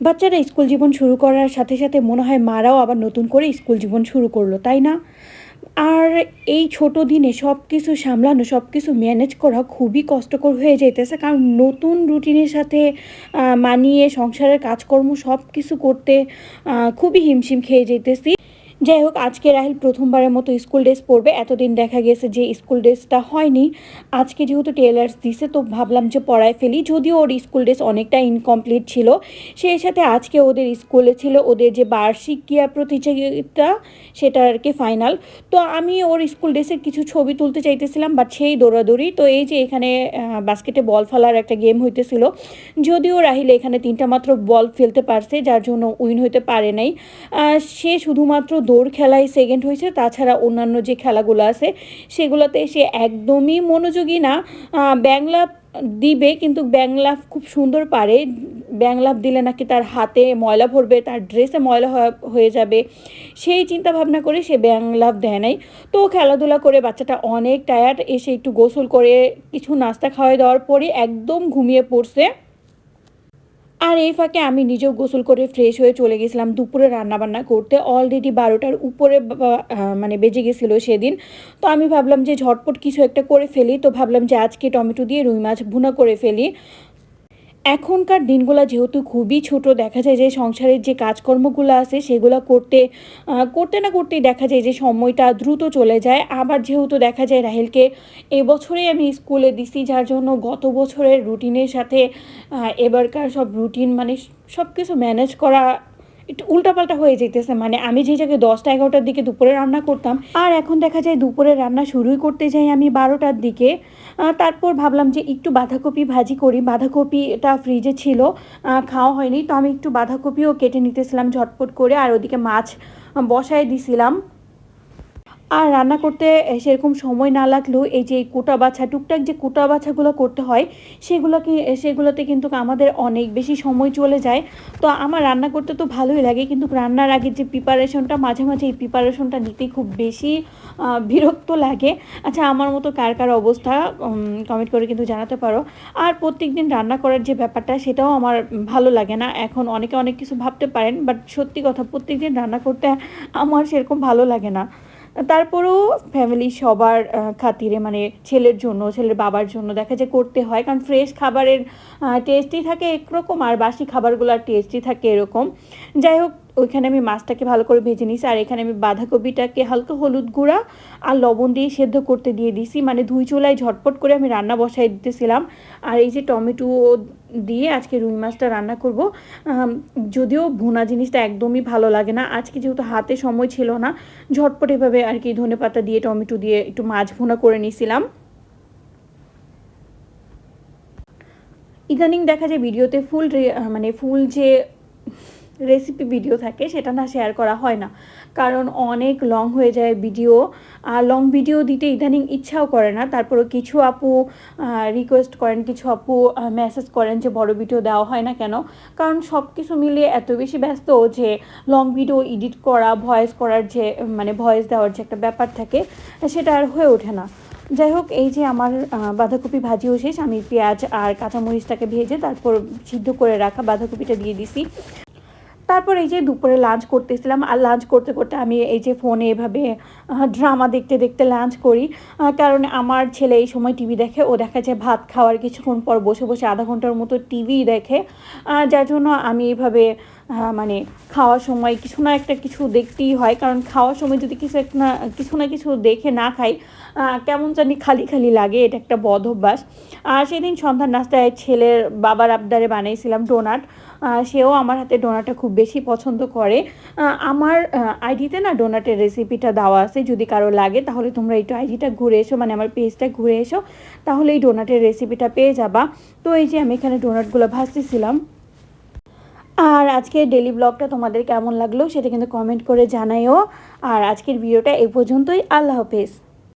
বাচ্চারা স্কুল জীবন শুরু করার সাথে সাথে মনে হয় মারাও আবার নতুন করে স্কুল জীবন শুরু করল, তাই না? আর এই ছোট দিনে সব কিছু সামলানো সব কিছু ম্যানেজ করা খুবই কষ্টকর হয়ে যাইতেছে। কারণ নতুন রুটিনের সাথে মানিয়ে সংসারের কাজকর্ম সব কিছু করতে খুবই হিমশিম খেয়ে যেতেছি যাই হোক, আজকে রাহিল প্রথমবারের মতো স্কুল ড্রেস পরবে এতদিন দেখা গেছে যে স্কুল ড্রেসটা হয়নি। আজকে যেহেতু টেলার্স দিছে, তো ভাবলাম যে পড়ায় ফেলি। যদিও ওর স্কুল ড্রেস অনেকটা ইনকমপ্লিট ছিল, সেই সাথে আজকে ওদের স্কুলে ছিল ওদের যে বার্ষিক ক্রিয়া প্রতিযোগিতা, সেটা আর কি ফাইনাল তো আমি ওর স্কুল ড্রেসের কিছু ছবি তুলতে চাইতেছিলাম বাট সেই দৌড়াদৌড়ি, তো এই যে এখানে বাস্কেটে বল ফেলার একটা গেম হইতেছিল। যদিও রাহিল এখানে তিনটা মাত্র বল ফেলতে পারছে, যার জন্য উইন হইতে পারে নাই। সে শুধুমাত্র দৌড় খেলায় সেকেন্ড হয়েছে। তাছাড়া অন্যান্য যে খেলাগুলো আছে সেগুলোতে সে একদমই মনোযোগী না। আহ, ব্যাংলাপ দিবে কিন্তু ব্যাংলাপ খুব সুন্দর পারে। ব্যাংলাপ দিলে নাকি তার হাতে ময়লা ভরবে তার ড্রেসে ময়লা হয়ে- যাবে। সেই চিন্তা ভাবনা করে সে ব্যাংলাপ দেয় নাই। তো খেলাধুলা করে বাচ্চাটা অনেক টায়ার্ড এসে একটু গোসল করে কিছু নাস্তা খাওয়াই দেওয়ার পরে একদম ঘুমিয়ে পড়ছে। আর এই ফাঁকে আমি নিজেও গোসল করে ফ্রেশ হয়ে চলে গেছিলাম দুপুরে রান্নাবান্না করতে। অলরেডি বারোটার উপরে মানে বেজে গেছিল সেদিন। তো আমি ভাবলাম যে ঝটপট কিছু একটা করে ফেলি। তো ভাবলাম যে আজকে টমেটো দিয়ে রুই মাছ ভুনা করে ফেলি। এখনকার দিনগুলো যেহেতু খুবই ছোট, দেখা যায় যে সংসারের যে কাজকর্মগুলো আছে সেগুলো করতে করতে না করতেই দেখা যায় যে সময়টা দ্রুত চলে যায়। আবার যেহেতু দেখা যায় রাহেলকে এবছরে আমি স্কুলে দিছি, যার জন্য গত বছরের রুটিনের সাথে এবারকার সব রুটিন মানে সব কিছু ম্যানেজ করা একটু উল্টাপাল্টা হয়ে যেতেছে। মানে আমি যে জায়গায় দশটা, এগারোটার দিকে দুপুরে রান্না করতাম, আর এখন দেখা যায় দুপুরে রান্না শুরুই করতে যাই আমি বারোটার দিকে। তারপর ভাবলাম যে একটু বাঁধাকপি ভাজি করি। বাঁধাকপিটা ফ্রিজে ছিল খাওয়া হয়নি। তো আমি একটু বাঁধাকপিও কেটে নিতেছিলাম ঝটপট করে, আর ওদিকে মাছ বসায় দিছিলাম। আর রান্না করতে সেরকম সময় না লাগলেও এই যে কোটা বাছা, টুকটাক যে কোটা বাছাগুলো করতে হয়, সেগুলোকে সেগুলোতে কিন্তু আমাদের অনেক বেশি সময় চলে যায়। তো আমার রান্না করতে তো ভালোই লাগে, কিন্তু রান্নার আগে যে প্রিপারেশনটা মাঝে মাঝে এই প্রিপারেশনটা নিতেই খুব বেশি বিরক্ত লাগে। আচ্ছা আমার মতো কার কার অবস্থা? কমেন্ট করে কিন্তু জানাতে পারো। আর প্রত্যেক দিন রান্না করার যে ব্যাপারটা, সেটাও আমার ভালো লাগে না। এখন অনেকে অনেক কিছু ভাবতে পারেন বাট সত্যি কথা প্রত্যেক দিন রান্না করতে আমার সেরকম ভালো লাগে না। তারপরেও ফ্যামিলি সবার খাতিরে মানে ছেলের জন্য, ছেলের বাবার জন্য দেখা যায় করতে হয়। কারণ ফ্রেশ খাবারের টেস্টই থাকে একরকম আর বাসি খাবারগুলোর টেস্টই থাকে এরকম। যাই হোক ওইখানে আমি মাছটাকে ভালো করে ভেজে নিয়েছি। আর এখানে আমি বাঁধাকপিটাকে হালকা হলুদ গুঁড়া আর লবণ দিয়ে সেদ্ধ করতে দিয়ে দিছি মানে ধুই চুলায় ঝটপট করে আমি রান্না বসাই দিতেছিলাম। আর এই যে টমেটো দিয়ে আজকে রুই মাছটা রান্না করব যদিও ভুনা জিনিসটা একদমই ভালো লাগে না। আজকে যেহেতু হাতে সময় ছিল না, ঝটপট এভাবে আর কি ধনে পাতা দিয়ে, টমেটো দিয়ে একটু মাছ ভুনা করে নিয়েছিলাম। ইদানিং দেখা যায় ভিডিওতে ফুল মানে ফুল যে রেসিপি ভিডিও থাকে, সেটা না শেয়ার করা হয় না। কারণ অনেক লং হয়ে যায় ভিডিও আর লং ভিডিও দিতে ইদানিং ইচ্ছাও করে না। তারপরে কিছু আপু রিকোয়েস্ট করেন, কিছু আপু মেসেজ করেন যে বড় ভিডিও দেওয়া হয় না কেন? কারণ সব কিছু মিলিয়ে এত বেশি ব্যস্ত যে লং ভিডিও এডিট করা ভয়েস করার যে মানে ভয়েস দেওয়ার যে একটা ব্যাপার থাকে, সেটা আর হয়ে ওঠে না। যাই হোক, এই যে আমার বাঁধাকপি ভাজিও শেষ, আমি পেঁয়াজ আর কাঁচামরিচটাকে ভেজে তারপর সিদ্ধ করে রাখা বাঁধাকপিটা দিয়ে দিছি। তারপর এই যে দুপুরে লাঞ্চ করতেছিলাম আর লাঞ্চ করতে করতে আমি এই যে ফোনে এভাবে ড্রামা দেখতে দেখতে লাঞ্চ করি। কারণ আমার ছেলে এই সময় টিভি দেখে ও দেখা যায় ভাত খাওয়ার কিছুক্ষণ পর বসে বসে আধা ঘণ্টার মতো টিভি দেখে। যার জন্য আমি এইভাবে আহ, মানে খাওয়ার সময় কিছু না একটা কিছু দেখতেই হয়, কারণ খাওয়ার সময় যদি কিছু একটা না, কিছু না কিছু দেখে না খাই কেমন জানি খালি খালি লাগে, এটা একটা বদ অভ্যাস। আর সেদিন সন্ধ্যার নাস্তায় ছেলের বাবার আবদারে বানিয়েছিলাম ডোনাট সেও আমার হাতে ডোনাটটা খুব বেশি পছন্দ করে। আমার আইডিতে না ডোনাটের রেসিপিটা দেওয়া আছে, যদি কারও লাগে, তাহলে তোমরা একটু আইডিটা ঘুরে এসো মানে আমার পেজটা ঘুরে এসো, তাহলে এই ডোনাটের রেসিপিটা পেয়ে যাবা। তো এই যে আমি এখানে ডোনাটগুলো ভাজতেছিলাম। আর আজকের ডেলি ব্লগটা তোমাদের কেমন লাগল সেটা কিন্তু কমেন্ট করে জানাইও। আর আজকের ভিডিওটা এ পর্যন্তই। আল্লাহ হাফেজ।